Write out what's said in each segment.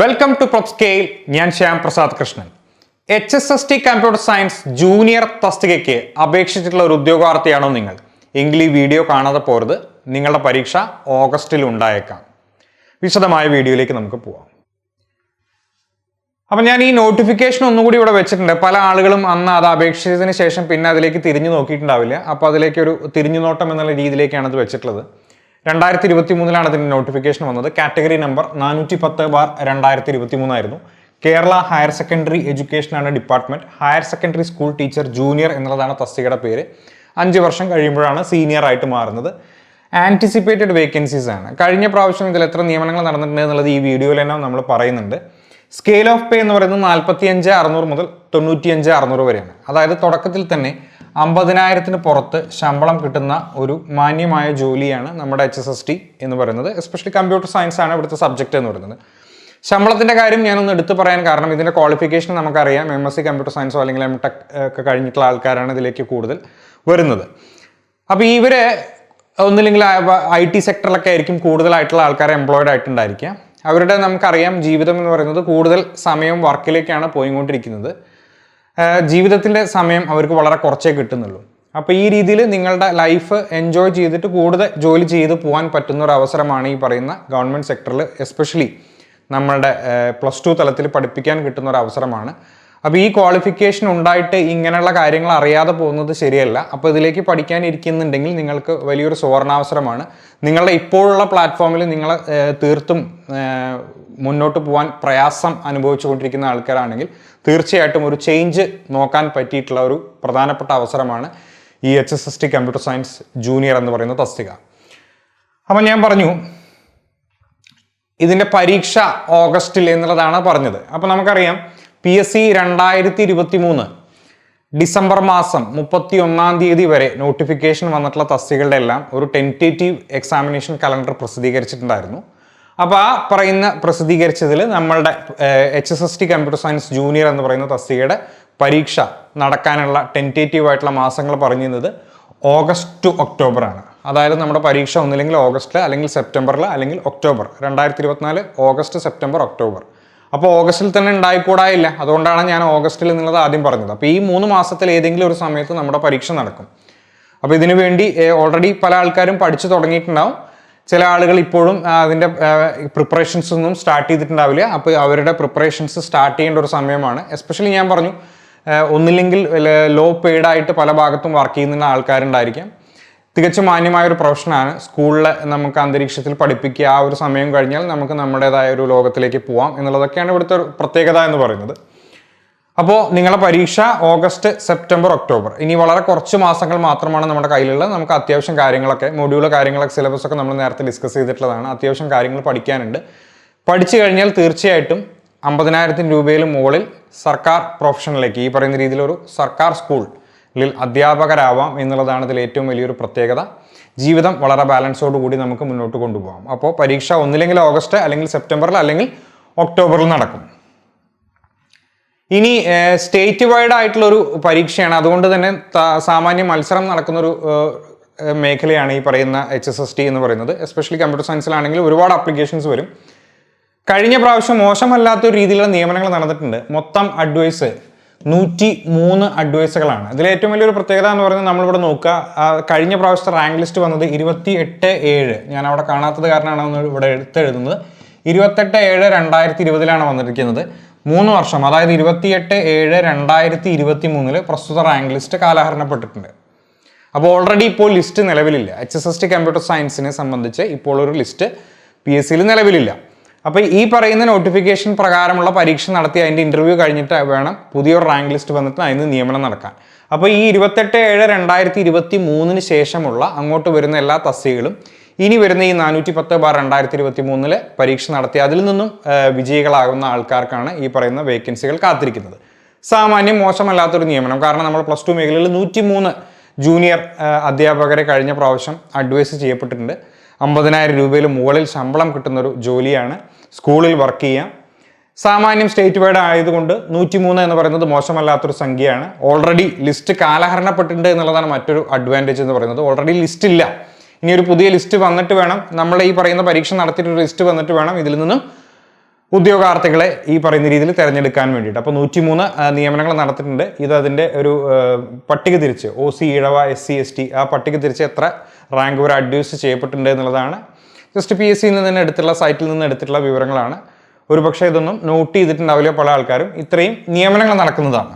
Welcome to prop scale ഞാൻ Shyam Prasad Krishnan. H S S T computer science junior തസ്തികയ്ക്ക് അപേക്ഷിച്ചിട്ടുള്ള ഒരു ഉദ്യോഗാർത്ഥിയാണോ നിങ്ങൾ? എങ്കിൽ ഈ വീഡിയോ കാണാതെ പോരുത്. നിങ്ങളുടെ പരീക്ഷ ഓഗസ്റ്റിൽ ഉണ്ടായേക്കാം. വിശദമായ വീഡിയോയിലേക്ക് നമുക്ക് പോവാം. അപ്പം ഞാൻ ഈ നോട്ടിഫിക്കേഷൻ ഒന്നുകൂടി ഇവിടെ വെച്ചിട്ടുണ്ട്. പല ആളുകളും അന്ന് അത് അപേക്ഷിച്ചതിന് ശേഷം പിന്നെ അതിലേക്ക് തിരിഞ്ഞു നോക്കിയിട്ടുണ്ടാവില്ല. അപ്പോൾ അതിലേക്ക് ഒരു തിരിഞ്ഞു നോട്ടം എന്നുള്ള രീതിയിലേക്കാണ് അത് വെച്ചിട്ടുള്ളത്. രണ്ടായിരത്തി ഇരുപത്തി മൂന്നിലാണ് അതിന്റെ നോട്ടിഫിക്കേഷൻ വന്നത്. കാറ്റഗറി നമ്പർ നാനൂറ്റി പത്ത് ബാർ രണ്ടായിരത്തി ഇരുപത്തി മൂന്നായിരുന്നു Kerala higher secondary എഡ്യൂക്കേഷനാണ് department higher secondary school teacher junior എന്നുള്ളതാണ് തസ്തികയുടെ പേര്. അഞ്ച് വർഷം കഴിയുമ്പോഴാണ് സീനിയർ ആയിട്ട് മാറുന്നത്. ആന്റിസിപ്പേറ്റഡ് വേക്കൻസീസ് ആണ്. കഴിഞ്ഞ പ്രാവശ്യം ഇതിൽ എത്ര നിയമനങ്ങൾ നടന്നിട്ടുണ്ട് എന്നുള്ളത് ഈ വീഡിയോയിൽ തന്നെ നമ്മൾ പറയുന്നുണ്ട്. സ്കെയിൽ ഓഫ് പേ എന്ന് പറയുന്നത് നാൽപ്പത്തി അഞ്ച് അറുന്നൂറ് മുതൽ തൊണ്ണൂറ്റി അഞ്ച് അറുന്നൂറ് വരെയാണ്. അതായത് തുടക്കത്തിൽ തന്നെ അമ്പതിനായിരത്തിന് പുറത്ത് ശമ്പളം കിട്ടുന്ന ഒരു മാന്യമായ ജോലിയാണ് നമ്മുടെ എച്ച് എസ് എസ് ടി എന്ന് പറയുന്നത്. എസ്പെഷ്യലി കമ്പ്യൂട്ടർ സയൻസ് ആണ് ഇവിടുത്തെ സബ്ജക്റ്റ് എന്ന് പറയുന്നത്. ശമ്പളത്തിന്റെ കാര്യം ഞാനൊന്ന് എടുത്തു പറയാൻ കാരണം ഇതിന്റെ ക്വാളിഫിക്കേഷൻ നമുക്കറിയാം. എം എസ് സി കമ്പ്യൂട്ടർ സയൻസോ അല്ലെങ്കിൽ എം ടെക് ഒക്കെ കഴിഞ്ഞിട്ടുള്ള ആൾക്കാരാണ് ഇതിലേക്ക് കൂടുതൽ വരുന്നത്. അപ്പോൾ ഇവരെ ഒന്നില്ലെങ്കിൽ ഐ ടി സെക്ടറിലൊക്കെ ആയിരിക്കും കൂടുതലായിട്ടുള്ള ആൾക്കാർ എംപ്ലോയിഡ് ആയിട്ടുണ്ടായിരിക്കുക. അവരുടെ നമുക്കറിയാം ജീവിതം എന്ന് പറയുന്നത് കൂടുതൽ സമയം വർക്കിലേക്കാണ് പോയിക്കൊണ്ടിരിക്കുന്നത്. ജീവിതത്തിന്റെ സമയം അവർക്ക് വളരെ കുറച്ചേ കിട്ടുന്നുള്ളൂ. അപ്പോൾ ഈ രീതിയിൽ നിങ്ങളുടെ ലൈഫ് എൻജോയ് ചെയ്തിട്ട് കൂടുതൽ ജോലി ചെയ്ത് പോകാൻ പറ്റുന്ന ഒരു അവസരമാണ് ഈ പറയുന്ന ഗവൺമെന്റ് സെക്ടറിൽ എസ്പെഷ്യലി നമ്മളുടെ പ്ലസ് ടു തലത്തിൽ പഠിപ്പിക്കാൻ കിട്ടുന്ന ഒരു അവസരമാണ്. അപ്പോൾ ഈ ക്വാളിഫിക്കേഷൻ ഉണ്ടായിട്ട് ഇങ്ങനെയുള്ള കാര്യങ്ങൾ അറിയാതെ പോകുന്നത് ശരിയല്ല. അപ്പോൾ ഇതിലേക്ക് പഠിക്കാൻ ഇരിക്കുന്നുണ്ടെങ്കിൽ നിങ്ങൾക്ക് വലിയൊരു സുവർണാവസരമാണ്. നിങ്ങളുടെ ഇപ്പോഴുള്ള പ്ലാറ്റ്ഫോമിൽ നിങ്ങൾ തീർത്തും മുന്നോട്ട് പോകാൻ പ്രയാസം അനുഭവിച്ചുകൊണ്ടിരിക്കുന്ന ആൾക്കാരാണെങ്കിൽ തീർച്ചയായിട്ടും ഒരു ചേഞ്ച് നോക്കാൻ പറ്റിയിട്ടുള്ള ഒരു പ്രധാനപ്പെട്ട അവസരമാണ് ഈ H S S T computer science junior എന്ന് പറയുന്ന തസ്തിക. അപ്പം ഞാൻ പറഞ്ഞു ഇതിന്റെ പരീക്ഷ ഓഗസ്റ്റിൽ എന്നുള്ളതാണ് പറഞ്ഞത്. അപ്പോൾ നമുക്കറിയാം പി എസ് സി രണ്ടായിരത്തി ഇരുപത്തി മൂന്ന് ഡിസംബർ മാസം മുപ്പത്തി ഒന്നാം തീയതി വരെ നോട്ടിഫിക്കേഷൻ വന്നിട്ടുള്ള തസ്തികളുടെ എല്ലാം ഒരു ടെന്റേറ്റീവ് എക്സാമിനേഷൻ കലണ്ടർ പ്രസിദ്ധീകരിച്ചിട്ടുണ്ടായിരുന്നു. അപ്പോൾ ആ പറയുന്ന പ്രസിദ്ധീകരിച്ചതിൽ നമ്മളുടെ H S S T computer science junior എന്ന് പറയുന്ന തസ്തികയുടെ പരീക്ഷ നടക്കാനുള്ള ടെന്റേറ്റീവ് ആയിട്ടുള്ള മാസങ്ങൾ പറഞ്ഞിരുന്നത് ഓഗസ്റ്റ് ടു ഒക്ടോബർ ആണ്. അതായത് നമ്മുടെ പരീക്ഷ ഒന്നില്ലെങ്കിൽ ഓഗസ്റ്റിൽ അല്ലെങ്കിൽ സെപ്റ്റംബറിൽ അല്ലെങ്കിൽ ഒക്ടോബർ. രണ്ടായിരത്തി ഇരുപത്തിനാല് ഓഗസ്റ്റ് സെപ്റ്റംബർ ഒക്ടോബർ. അപ്പോൾ ഓഗസ്റ്റിൽ തന്നെ ഉണ്ടായിക്കൂടായില്ല. അതുകൊണ്ടാണ് ഞാൻ ഓഗസ്റ്റിൽ എന്നുള്ളത് ആദ്യം പറഞ്ഞത്. അപ്പോൾ ഈ മൂന്ന് മാസത്തിൽ ഏതെങ്കിലും ഒരു സമയത്ത് നമ്മുടെ പരീക്ഷ നടക്കും. അപ്പോൾ ഇതിനു വേണ്ടി ഓൾറെഡി പല ആൾക്കാരും പഠിച്ചു തുടങ്ങിയിട്ടുണ്ടാവും. ചില ആളുകൾ ഇപ്പോഴും അതിന്റെ പ്രിപ്പറേഷൻസ് ഒന്നും സ്റ്റാർട്ട് ചെയ്തിട്ടുണ്ടാവില്ല. അപ്പോൾ അവരുടെ പ്രിപ്പറേഷൻസ് സ്റ്റാർട്ട് ചെയ്യേണ്ട ഒരു സമയമാണ്. എസ്പെഷ്യലി ഞാൻ പറഞ്ഞു ഒന്നില്ലെങ്കിൽ ലോ പെയ്ഡായിട്ട് പല ഭാഗത്തും വർക്ക് ചെയ്യുന്ന ആൾക്കാരുണ്ടായിരിക്കാം. തികച്ചും മാന്യമായ ഒരു പ്രൊഫഷനാണ്. സ്കൂളിൽ നമുക്ക് അന്തരീക്ഷത്തിൽ പഠിപ്പിക്കുക ആ ഒരു സമയം കഴിഞ്ഞാൽ നമുക്ക് നമ്മുടേതായ ഒരു ലോകത്തിലേക്ക് പോവാം എന്നുള്ളതൊക്കെയാണ് ഇവിടുത്തെ ഒരു പ്രത്യേകത എന്ന് പറയുന്നത്. അപ്പോൾ നിങ്ങളുടെ പരീക്ഷ ഓഗസ്റ്റ് സെപ്റ്റംബർ ഒക്ടോബർ. ഇനി വളരെ കുറച്ച് മാസങ്ങൾ മാത്രമാണ് നമ്മുടെ കയ്യിലുള്ളത്. നമുക്ക് അത്യാവശ്യം കാര്യങ്ങളൊക്കെ മൊഡ്യൂൾ കാര്യങ്ങളൊക്കെ സിലബസ് ഒക്കെ നമ്മൾ നേരത്തെ ഡിസ്കസ് ചെയ്തിട്ടുള്ളതാണ്. അത്യാവശ്യം കാര്യങ്ങൾ പഠിക്കാനുണ്ട്. പഠിച്ചു കഴിഞ്ഞാൽ തീർച്ചയായിട്ടും അമ്പതിനായിരത്തിന് രൂപയിൽ മുകളിൽ സർക്കാർ പ്രൊഫഷനിലേക്ക് ഈ പറയുന്ന രീതിയിലൊരു സർക്കാർ സ്കൂളിൽ അധ്യാപകരാവാം എന്നുള്ളതാണ് ഇതിൽ ഏറ്റവും വലിയൊരു പ്രത്യേകത. ജീവിതം വളരെ ബാലൻസോട് കൂടി നമുക്ക് മുന്നോട്ട് കൊണ്ടുപോകാം. അപ്പോൾ പരീക്ഷ ഒന്നില്ലെങ്കിൽ ഓഗസ്റ്റ് അല്ലെങ്കിൽ സെപ്റ്റംബറിൽ അല്ലെങ്കിൽ ഒക്ടോബറിൽ നടക്കും. ഇനി സ്റ്റേറ്റ് വൈഡ് ആയിട്ടുള്ളൊരു പരീക്ഷയാണ്. അതുകൊണ്ട് തന്നെ സാമാന്യ മത്സരം നടക്കുന്നൊരു മേഖലയാണ് ഈ പറയുന്ന എച്ച് എസ് എസ് ടി എന്ന് പറയുന്നത്. എസ്പെഷ്യലി കമ്പ്യൂട്ടർ സയൻസിലാണെങ്കിൽ ഒരുപാട് ആപ്ലിക്കേഷൻസ് വരും. കഴിഞ്ഞ പ്രാവശ്യം മോശമല്ലാത്തൊരു രീതിയിലുള്ള നിയമനങ്ങൾ നടന്നിട്ടുണ്ട്. മൊത്തം അഡ്വൈസ് നൂറ്റി മൂന്ന് അഡ്വൈസുകളാണ്. ഇതിൽ ഏറ്റവും വലിയൊരു പ്രത്യേകത എന്ന് പറയുന്നത് നമ്മളിവിടെ നോക്കുക. കഴിഞ്ഞ പ്രാവശ്യത്തെ റാങ്ക് ലിസ്റ്റ് വന്നത് ഇരുപത്തി എട്ട് ഏഴ്. ഞാൻ അവിടെ കാണാത്തത് കാരണമാണ് ഇവിടെ എടുത്തെഴുതുന്നത്. ഇരുപത്തെട്ട് ഏഴ് രണ്ടായിരത്തി ഇരുപതിലാണ് വന്നിരിക്കുന്നത്. മൂന്ന് വർഷം അതായത് ഇരുപത്തിയെട്ട് ഏഴ് രണ്ടായിരത്തി ഇരുപത്തി മൂന്നിൽ പ്രസ്തുത റാങ്ക് ലിസ്റ്റ് കാലഹരണപ്പെട്ടിട്ടുണ്ട്. അപ്പോൾ ഓൾറെഡി ഇപ്പോൾ ലിസ്റ്റ് നിലവിലില്ല. H S S T computer സയൻസിനെ സംബന്ധിച്ച് ഇപ്പോൾ ഒരു ലിസ്റ്റ് പി എസ് സിയിൽ നിലവിലില്ല. അപ്പോൾ ഈ പറയുന്ന നോട്ടിഫിക്കേഷൻ പ്രകാരമുള്ള പരീക്ഷ നടത്തി അതിന്റെ ഇന്റർവ്യൂ കഴിഞ്ഞിട്ട് വേണം പുതിയൊരു റാങ്ക് ലിസ്റ്റ് വന്നിട്ട് അതിന് നിയമനം നടക്കാൻ. അപ്പോൾ ഈ ഇരുപത്തെട്ട് ഏഴ് രണ്ടായിരത്തി ഇരുപത്തി മൂന്നിന് ശേഷമുള്ള അങ്ങോട്ട് വരുന്ന എല്ലാ തസ്തികളും ഇനി വരുന്ന ഈ നാനൂറ്റി പത്ത് ബാർ രണ്ടായിരത്തി ഇരുപത്തി മൂന്നിൽ പരീക്ഷ നടത്തി അതിൽ നിന്നും വിജയികളാകുന്ന ആൾക്കാർക്കാണ് ഈ പറയുന്ന വേക്കൻസികൾ കാത്തിരിക്കുന്നത്. സാമാന്യം മോശമല്ലാത്തൊരു നിയമനം. കാരണം നമ്മൾ പ്ലസ് ടു മേഖലയിൽ നൂറ്റി മൂന്ന് ജൂനിയർ അധ്യാപകരെ കഴിഞ്ഞ പ്രാവശ്യം അഡ്വൈസ് ചെയ്യപ്പെട്ടിട്ടുണ്ട്. അമ്പതിനായിരം രൂപയിൽ മുകളിൽ ശമ്പളം കിട്ടുന്നൊരു ജോലിയാണ് സ്കൂളിൽ വർക്ക് ചെയ്യാം. സാമാന്യം സ്റ്റേറ്റ് വൈഡ് ആയതുകൊണ്ട് നൂറ്റി മൂന്ന് എന്ന് പറയുന്നത് മോശമല്ലാത്തൊരു സംഖ്യയാണ്. ഓൾറെഡി ലിസ്റ്റ് കാലഹരണപ്പെട്ടിട്ടുണ്ട് എന്നുള്ളതാണ് മറ്റൊരു അഡ്വാന്റേജ് എന്ന് പറയുന്നത്. ഓൾറെഡി ലിസ്റ്റ് ഇല്ല. ഇനി ഒരു പുതിയ ലിസ്റ്റ് വന്നിട്ട് വേണം. നമ്മൾ ഈ പറയുന്ന പരീക്ഷ നടത്തിയിട്ട് ഒരു ലിസ്റ്റ് വന്നിട്ട് വേണം ഇതിൽ നിന്നും ഉദ്യോഗാർത്ഥികളെ ഈ പറയുന്ന രീതിയിൽ തിരഞ്ഞെടുക്കാൻ വേണ്ടിയിട്ട്. അപ്പോൾ നൂറ്റിമൂന്ന് നിയമനങ്ങൾ നടത്തിയിട്ടുണ്ട്. ഇത് അതിന്റെ ഒരു പട്ടിക തിരിച്ച് O C Ezhava S C S T ആ പട്ടിക തിരിച്ച് എത്ര റാങ്ക് വരെ അഡ്യൂസ് ചെയ്യപ്പെട്ടിട്ടുണ്ട് എന്നുള്ളതാണ് ജസ്റ്റ് പി എസ് സിയിൽ നിന്ന് എടുത്തിട്ടുള്ള സൈറ്റിൽ നിന്ന് എടുത്തിട്ടുള്ള വിവരങ്ങളാണ്. ഒരു പക്ഷേ ഇതൊന്നും നോട്ട് ചെയ്തിട്ടുണ്ടാവില്ല പല ആൾക്കാരും. ഇത്രയും നിയമനങ്ങൾ നടക്കുന്നതാണ്.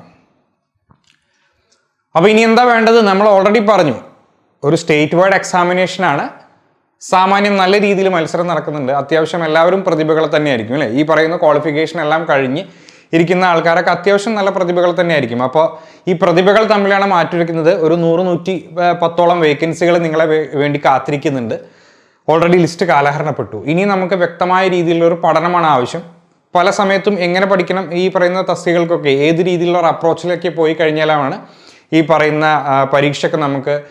അപ്പോൾ ഇനി എന്താ വേണ്ടത്? നമ്മൾ ഓൾറെഡി പറഞ്ഞു. ഒരു സ്റ്റേറ്റ് വൈഡ് എക്സാമിനേഷനാണ് സാമാന്യം നല്ല രീതിയിൽ മത്സരം നടക്കുന്നുണ്ട്. അത്യാവശ്യം എല്ലാവരും പ്രതിഭകൾ തന്നെയായിരിക്കും അല്ലേ? ഈ പറയുന്ന ക്വാളിഫിക്കേഷൻ എല്ലാം കഴിഞ്ഞ് ഇരിക്കുന്ന ആൾക്കാരൊക്കെ അത്യാവശ്യം നല്ല പ്രതിഭകൾ തന്നെയായിരിക്കും. അപ്പോൾ ഈ പ്രതിഭകൾ തമ്മിലാണ് മാറ്റിവെക്കുന്നത്. ഒരു നൂറ് നൂറ്റി പത്തോളം വേക്കൻസികൾ നിങ്ങളെ വേണ്ടി കാത്തിരിക്കുന്നുണ്ട്. ഓൾറെഡി ലിസ്റ്റ് കാലഹരണപ്പെട്ടു. ഇനി നമുക്ക് വ്യക്തമായ രീതിയിലുള്ള ഒരു പഠനമാണ് ആവശ്യം. പല സമയത്തും എങ്ങനെ പഠിക്കണം? ഈ പറയുന്ന തസ്തികൾക്കൊക്കെ ഏത് രീതിയിലുള്ള അപ്രോച്ചിലേക്ക് പോയി കഴിഞ്ഞാലാണ് ഈ പറയുന്ന പരീക്ഷയ്ക്ക് നമുക്ക്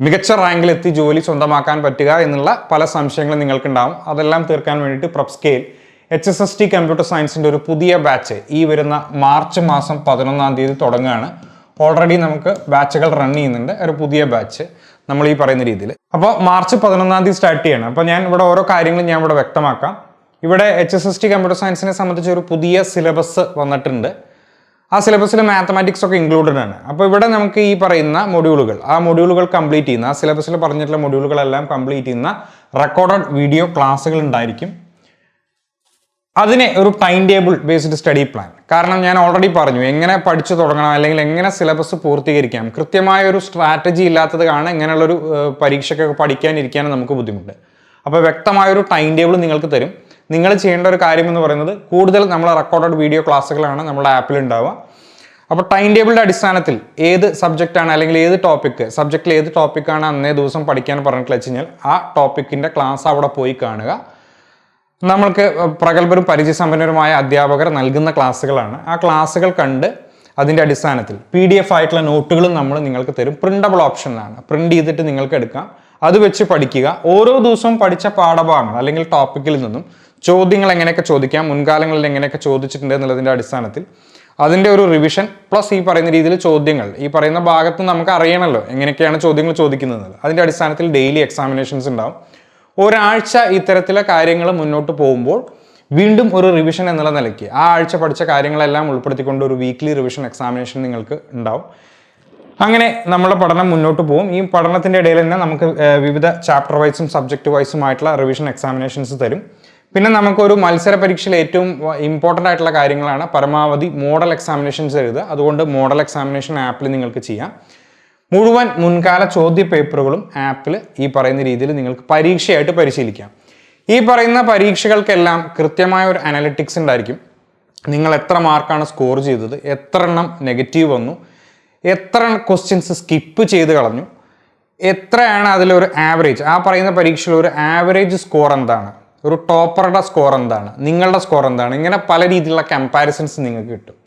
മികച്ച റാങ്കിൽ എത്തി ജോലി സ്വന്തമാക്കാൻ പറ്റുക എന്നുള്ള പല സംശയങ്ങളും നിങ്ങൾക്കുണ്ടാവും. അതെല്ലാം തീർക്കാൻ വേണ്ടിയിട്ട് prop scale H S S T computer സയൻസിന്റെ ഒരു പുതിയ ബാച്ച് ഈ വരുന്ന മാർച്ച് മാസം പതിനൊന്നാം തീയതി തുടങ്ങുകയാണ്. ഓൾറെഡി നമുക്ക് ബാച്ചുകൾ റൺ ചെയ്യുന്നുണ്ട്. ഒരു പുതിയ ബാച്ച് നമ്മൾ ഈ പറയുന്ന രീതിയിൽ. അപ്പോൾ മാർച്ച് പതിനൊന്നാം തീയതി സ്റ്റാർട്ട് ചെയ്യണം. അപ്പോൾ ഞാൻ ഇവിടെ ഓരോ കാര്യങ്ങളും ഞാൻ ഇവിടെ വ്യക്തമാക്കാം. ഇവിടെ H S S T computer സയൻസിനെ സംബന്ധിച്ച് ഒരു പുതിയ സിലബസ് വന്നിട്ടുണ്ട്. ആ സിലബസിൽ മാത്തമാറ്റിക്സ് ഒക്കെ ഇൻക്ലൂഡഡ് ആണ്. അപ്പോൾ ഇവിടെ നമുക്ക് ഈ പറയുന്ന മൊഡ്യൂളുകൾ ആ മൊഡ്യൂളുകൾ കംപ്ലീറ്റ് ചെയ്യുന്ന ആ സിലബസിൽ പറഞ്ഞിട്ടുള്ള മൊഡ്യൂളുകളെല്ലാം കംപ്ലീറ്റ് ചെയ്യുന്ന റെക്കോർഡഡ് വീഡിയോ ക്ലാസ്സുകൾ ഉണ്ടായിരിക്കും. അതിനെ ഒരു time table based study plan കാരണം ഞാൻ ഓൾറെഡി പറഞ്ഞു എങ്ങനെ പഠിച്ചു തുടങ്ങണം അല്ലെങ്കിൽ എങ്ങനെ സിലബസ് പൂർത്തീകരിക്കാം കൃത്യമായ ഒരു സ്ട്രാറ്റജി ഇല്ലാത്തത് കാരണം ഇങ്ങനെയുള്ളൊരു പരീക്ഷയ്ക്കൊക്കെ പഠിക്കാനിരിക്കാനും നമുക്ക് ബുദ്ധിമുട്ട്. അപ്പോൾ വ്യക്തമായൊരു ടൈം ടേബിൾ നിങ്ങൾക്ക് തരും. നിങ്ങൾ ചെയ്യേണ്ട ഒരു കാര്യം എന്ന് പറയുന്നത് കൂടുതൽ നമ്മൾ റെക്കോർഡഡ് വീഡിയോ ക്ലാസ്സുകളാണ് നമ്മുടെ ആപ്പിൽ ഉണ്ടാവുക. അപ്പോൾ ടൈം ടേബിളിന്റെ അടിസ്ഥാനത്തിൽ ഏത് സബ്ജക്റ്റാണ് അല്ലെങ്കിൽ ഏത് ടോപ്പിക്ക് സബ്ജക്റ്റിൽ ഏത് ടോപ്പിക്കാണ് അന്നേ ദിവസം പഠിക്കാൻ പറഞ്ഞിട്ടുള്ള വെച്ച് കഴിഞ്ഞാൽ ആ ടോപ്പിക്കിന്റെ ക്ലാസ് അവിടെ പോയി കാണുക. നമ്മൾക്ക് പ്രഗത്ഭരും പരിചയസമ്പന്നരുമായ അധ്യാപകർ നൽകുന്ന ക്ലാസ്സുകളാണ്. ആ ക്ലാസ്സുകൾ കണ്ട് അതിന്റെ അടിസ്ഥാനത്തിൽ പി ഡി എഫ് ആയിട്ടുള്ള നോട്ടുകളും നമ്മൾ നിങ്ങൾക്ക് തരും. പ്രിന്റബിൾ ഓപ്ഷനിലാണ് പ്രിന്റ് ചെയ്തിട്ട് നിങ്ങൾക്ക് എടുക്കാം. അത് വെച്ച് പഠിക്കുക. ഓരോ ദിവസവും പഠിച്ച പാഠഭാഗങ്ങൾ അല്ലെങ്കിൽ ടോപ്പിക്കിൽ നിന്നും ചോദ്യങ്ങൾ എങ്ങനെയൊക്കെ ചോദിക്കാം മുൻകാലങ്ങളിൽ എങ്ങനെയൊക്കെ ചോദിച്ചിട്ടുണ്ട് എന്നുള്ളതിന്റെ അടിസ്ഥാനത്തിൽ അതിന്റെ ഒരു റിവിഷൻ പ്ലസ് ഈ പറയുന്ന രീതിയിൽ ചോദ്യങ്ങൾ. ഈ പറയുന്ന ഭാഗത്ത് നമുക്ക് അറിയണമല്ലോ എങ്ങനെയൊക്കെയാണ് ചോദ്യങ്ങൾ ചോദിക്കുന്നത്. അതിന്റെ അടിസ്ഥാനത്തിൽ ഡെയിലി എക്സാമിനേഷൻസ് ഉണ്ടാവും. ഒരാഴ്ച ഇത്തരത്തിലെ കാര്യങ്ങൾ മുന്നോട്ട് പോകുമ്പോൾ വീണ്ടും ഒരു റിവിഷൻ എന്നുള്ള നിലയ്ക്ക്. ആ ആഴ്ച പഠിച്ച കാര്യങ്ങളെല്ലാം ഉൾപ്പെടുത്തിക്കൊണ്ട് ഒരു വീക്ക്ലി റിവിഷൻ എക്സാമിനേഷൻ നിങ്ങൾക്ക് ഉണ്ടാവും. അങ്ങനെ നമ്മുടെ പഠനം മുന്നോട്ട് പോകും. ഈ പഠനത്തിന്റെ ഇടയിൽ തന്നെ നമുക്ക് വിവിധ ചാപ്റ്റർ വൈസും സബ്ജക്റ്റ് വൈസും ആയിട്ടുള്ള റിവിഷൻ എക്സാമിനേഷൻസ് തരും. പിന്നെ നമുക്കൊരു മത്സര പരീക്ഷയിൽ ഏറ്റവും ഇമ്പോർട്ടന്റ് ആയിട്ടുള്ള കാര്യങ്ങളാണ് പരമാവധി മോഡൽ എക്സാമിനേഷൻസ് എഴുതുക. അതുകൊണ്ട് മോഡൽ എക്സാമിനേഷൻ ആപ്പിൽ നിങ്ങൾക്ക് ചെയ്യാം. മുഴുവൻ മുൻകാല ചോദ്യ പേപ്പറുകളും ആപ്പിൽ ഈ പറയുന്ന രീതിയിൽ നിങ്ങൾക്ക് പരീക്ഷയായിട്ട് പരിശീലിക്കാം. ഈ പറയുന്ന പരീക്ഷകൾക്കെല്ലാം കൃത്യമായ ഒരു അനലിറ്റിക്സ് ഉണ്ടായിരിക്കും. നിങ്ങൾ എത്ര മാർക്കാണ് സ്കോർ ചെയ്തത് എത്ര എണ്ണം നെഗറ്റീവ് വന്നു എത്ര ക്വസ്റ്റ്യൻസ് സ്കിപ്പ് ചെയ്ത് കളഞ്ഞു എത്രയാണ് അതിലൊരു ആവറേജ് ആ പറയുന്ന പരീക്ഷയിൽ ഒരു ആവറേജ് സ്കോർ എന്താണ്? ഒരു ടോപ്പറുടെ സ്കോർ എന്താണ്? നിങ്ങളുടെ സ്കോർ എന്താണ്? ഇങ്ങനെ പല രീതിയിലുള്ള കമ്പാരിസൺസ് നിങ്ങൾക്ക് കിട്ടും.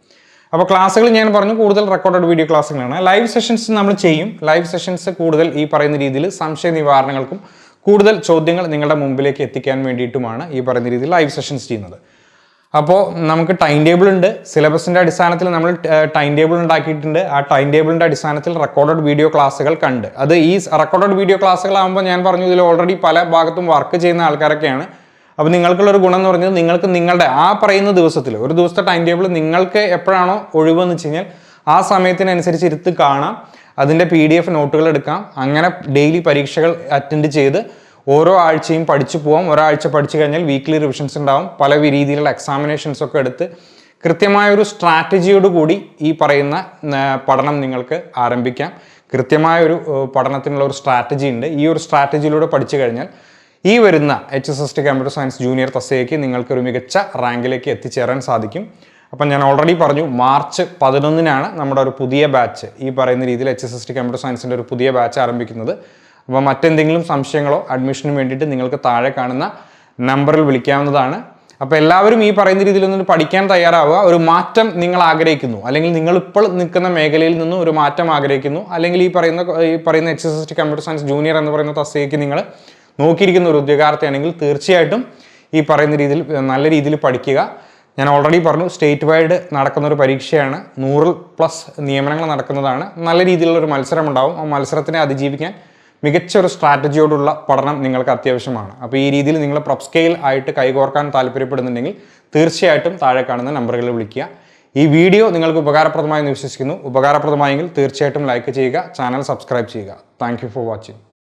അപ്പോൾ ക്ലാസ്സുകൾ ഞാൻ പറഞ്ഞു കൂടുതൽ റെക്കോർഡഡ് വീഡിയോ ക്ലാസ്സുകളാണ്. ലൈവ് സെഷൻസ് നമ്മൾ ചെയ്യും. ലൈവ് സെഷൻസ് കൂടുതൽ ഈ പറയുന്ന രീതിയിൽ സംശയ നിവാരണങ്ങൾക്കും കൂടുതൽ ചോദ്യങ്ങൾ നിങ്ങളുടെ മുമ്പിലേക്ക് എത്തിക്കാൻ വേണ്ടിയിട്ടുമാണ് ഈ പറയുന്ന രീതിയിൽ ലൈവ് സെഷൻസ് ചെയ്യുന്നത്. അപ്പോൾ നമുക്ക് ടൈം ടേബിൾ ഉണ്ട്. സിലബസിന്റെ അടിസ്ഥാനത്തിൽ നമ്മൾ ടൈം ടേബിൾ ഉണ്ടാക്കിയിട്ടുണ്ട്. ആ ടൈം ടേബിളിന്റെ അടിസ്ഥാനത്തിൽ റെക്കോർഡഡ് വീഡിയോ ക്ലാസ്സുകൾ കണ്ട്. അത് ഈ റെക്കോർഡഡ് വീഡിയോ ക്ലാസ്സുകളാകുമ്പോൾ ഞാൻ പറഞ്ഞു ഇതിൽ ഓൾറെഡി പല ഭാഗത്തും വർക്ക് ചെയ്യുന്ന ആൾക്കാരൊക്കെയാണ്. അപ്പോൾ നിങ്ങൾക്കുള്ളൊരു ഗുണം എന്ന് പറഞ്ഞാൽ നിങ്ങൾക്ക് നിങ്ങളുടെ ആ പറയുന്ന ദിവസത്തിൽ ഒരു ദിവസത്തെ ടൈം ടേബിൾ നിങ്ങൾക്ക് എപ്പോഴാണോ ഒഴിവെന്ന് വെച്ച് കഴിഞ്ഞാൽ ആ സമയത്തിനനുസരിച്ച് ഇരുത്ത് കാണാം അതിന്റെ പി ഡി എഫ് നോട്ടുകൾ എടുക്കാം അങ്ങനെ ഡെയിലി പരീക്ഷകൾ അറ്റൻഡ് ചെയ്ത് ഓരോ ആഴ്ചയും പഠിച്ചു പോവാം. ഒരാഴ്ച പഠിച്ചു കഴിഞ്ഞാൽ വീക്ക്ലി റിവിഷൻസ് ഉണ്ടാവും. പല രീതിയിലുള്ള എക്സാമിനേഷൻസ് ഒക്കെ എടുത്ത് കൃത്യമായ ഒരു സ്ട്രാറ്റജിയോട് കൂടി ഈ പറയുന്ന പഠനം നിങ്ങൾക്ക് ആരംഭിക്കാം. കൃത്യമായ ഒരു പഠനത്തിനുള്ള ഒരു സ്ട്രാറ്റജി ഉണ്ട്. ഈ ഒരു സ്ട്രാറ്റജിയിലൂടെ പഠിച്ചു കഴിഞ്ഞാൽ ഈ വരുന്ന H S S T computer science junior തസ്സയ്ക്ക് നിങ്ങൾക്ക് ഒരു മികച്ച റാങ്കിലേക്ക് എത്തിച്ചേരാൻ സാധിക്കും. അപ്പം ഞാൻ ഓൾറെഡി പറഞ്ഞു മാർച്ച് പതിനൊന്നിനാണ് നമ്മുടെ ഒരു പുതിയ ബാച്ച് ഈ പറയുന്ന രീതിയിൽ H S S T computer സയൻസിന്റെ ഒരു പുതിയ ബാച്ച് ആരംഭിക്കുന്നത്. അപ്പോൾ മറ്റെന്തെങ്കിലും സംശയങ്ങളോ അഡ്മിഷന് വേണ്ടിയിട്ട് നിങ്ങൾക്ക് താഴെ കാണുന്ന നമ്പറിൽ വിളിക്കാവുന്നതാണ്. അപ്പോൾ എല്ലാവരും ഈ പറയുന്ന രീതിയിൽ നിന്ന് പഠിക്കാൻ തയ്യാറാവുക. ഒരു മാറ്റം നിങ്ങൾ ആഗ്രഹിക്കുന്നു. അല്ലെങ്കിൽ നിങ്ങൾ ഇപ്പോൾ നിൽക്കുന്ന മേഖലയിൽ നിന്നും ഒരു മാറ്റം ആഗ്രഹിക്കുന്നു. അല്ലെങ്കിൽ ഈ പറയുന്ന ഈ പറയുന്ന H S S T computer science junior എന്ന് പറയുന്ന തസ്തികയ്ക്ക് നിങ്ങൾ നോക്കിയിരിക്കുന്ന ഒരു ഉദ്യോഗാർത്ഥിയാണെങ്കിൽ തീർച്ചയായിട്ടും ഈ പറയുന്ന രീതിയിൽ നല്ല രീതിയിൽ പഠിക്കുക. ഞാൻ ഓൾറെഡി പറഞ്ഞു സ്റ്റേറ്റ് വൈഡ് നടക്കുന്ന ഒരു പരീക്ഷയാണ്. നൂറിൽ പ്ലസ് നിയമനങ്ങൾ നടക്കുന്നതാണ്. നല്ല രീതിയിലുള്ള ഒരു മത്സരം ആ മത്സരത്തിനെ അതിജീവിക്കാൻ മികച്ച ഒരു സ്ട്രാറ്റജിയോടുള്ള പഠനം നിങ്ങൾക്ക് അത്യാവശ്യമാണ്. അപ്പോൾ ഈ രീതിയിൽ നിങ്ങൾ പ്രൊപ് സ്കെയിൽ ആയിട്ട് കൈകോർക്കാൻ താല്പര്യപ്പെടുന്നുണ്ടെങ്കിൽ തീർച്ചയായിട്ടും താഴെ കാണുന്ന നമ്പറുകളിൽ വിളിക്കുക. ഈ വീഡിയോ നിങ്ങൾക്ക് ഉപകാരപ്രദമായി എന്ന് വിശ്വസിക്കുന്നു. ഉപകാരപ്രദമായെങ്കിൽ തീർച്ചയായിട്ടും ലൈക്ക് ചെയ്യുക ചാനൽ സബ്സ്ക്രൈബ് ചെയ്യുക. Thank for watching